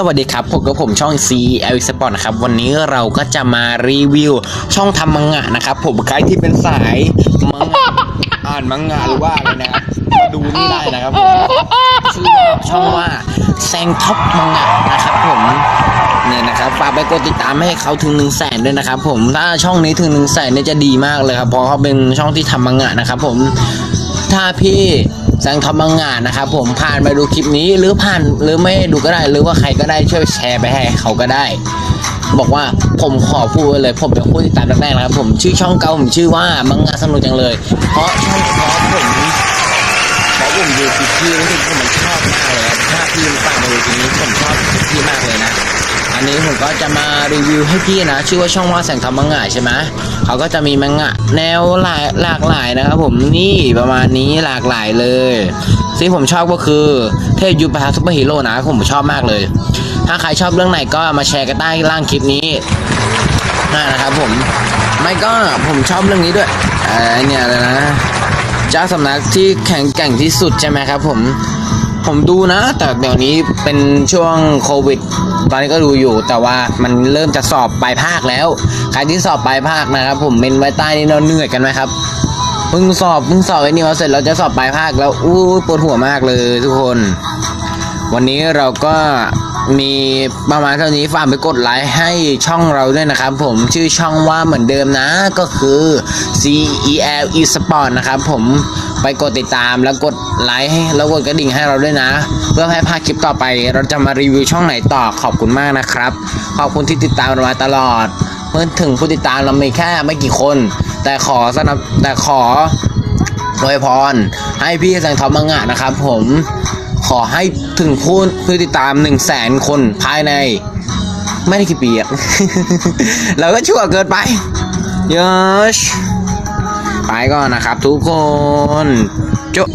สวัสดีครับพบกับผมช่อง C L Sport นะครับ วันนี้เราก็จะมารีวิวช่องทำมังงะนะครับ ผมใครที่เป็นสายมังงะอ่านมังงะหรือว่าอะไรนะครับมาดูนี่ได้นะครับผมชื่อช่องว่าแซงท็อปมังงะนะครับผมเนี่ยนะครับฝากไปกดติดตามให้เขาถึง1นึ่งแสนด้วยนะครับผมถ้าช่องนี้ถึง1นึ่งแสนเนี่ยจะดีมากเลยครับเพราะเขาเป็นช่องที่ทำมังงะนะครับผมถ้าพี่ แซงทอมมังงานนะครับผมผ่านมาดูคลิปนี้หรือผ่านหรือไม่ดูก็ได้ หรือว่าใครก็ได้ช่วยแชร์ไปให้เขาก็ได้ บอกว่าผมขอพูดเลย ผมเป็นผู้ติดตามแรกๆนะครับ ผมชื่อช่องเก่าผมชื่อว่ามังงะสนุกจังเลย เพราะช่องเพราะผมเพราะผมดูคลิปพี่รู้สึกผมชอบมากเลยถ้าพี่ฝากมาดูคลิปนี้ผมชอบคลิปพี่มากเลยนะ อันนี้ผมก็จะมารีวิวให้พี่นะ ชื่อว่าช่องว่าแสงทำมังงะใช่ไหมเขาก็จะมีมังงะแนวหลายหลากหลายนะครับผมนี่ประมาณนี้หลากหลายเลยที่ผมชอบก็คือเทพยุปะทักซุปเปอร์ฮีโร่นะผมชอบมากเลย ถ้าใครชอบเรื่องไหนก็มาแชร์กันใต้ล่างคลิปนี้นะครับผมไม่ก็ผมชอบเรื่องนี้ด้วยเออเนี่ยเลยนะเจ้าสำนักที่แข็งแกร่งที่สุดใช่ไหมครับผม ผมดูนะ แต่เดี๋ยวนี้เป็นช่วงโควิด ตอนนี้ก็ดูอยู่ แต่ว่ามันเริ่มจะสอบปลายภาคแล้ว ใครที่สอบปลายภาคนะครับ ผมเป็นไว้ใต้นี่เราเหนื่อยกันไหมครับเพิ่งสอบเพิ่งสอบไอ้นี่มาเสร็จเราจะสอบปลายภาคแล้วอู้ปวดหัวมากเลยทุกคน วันนี้เราก็มีประมาณเท่านี้ฝากไปกดไลค์ให้ช่องเราด้วยนะครับ ผมชื่อช่องว่าเหมือนเดิมนะ ก็คือ C E L E Sport นะครับผม ไปกดติดตามแล้วกดไลค์ให้แล้วกดกระดิ่งให้เราด้วยนะ เพื่อให้พลาดคลิปต่อไป เราจะมารีวิวช่องไหนต่อขอบคุณมากนะครับ ขอบคุณที่ติดตามเรามาตลอดเพื่อถึงผู้ติดตามเรามีแค่ไม่กี่คน แต่ขอสนับแต่ขอโดยพร ให้พี่แสงทอมมังงะนะครับ ผมขอให้ถึงผู้ผู้ติดตาม1นึ่งแสนคนภายใน ไม่ได้กี่ปีอะเราก็ชั่วเกินไปยช ไปก่อนนะครับทุกคนจุ๊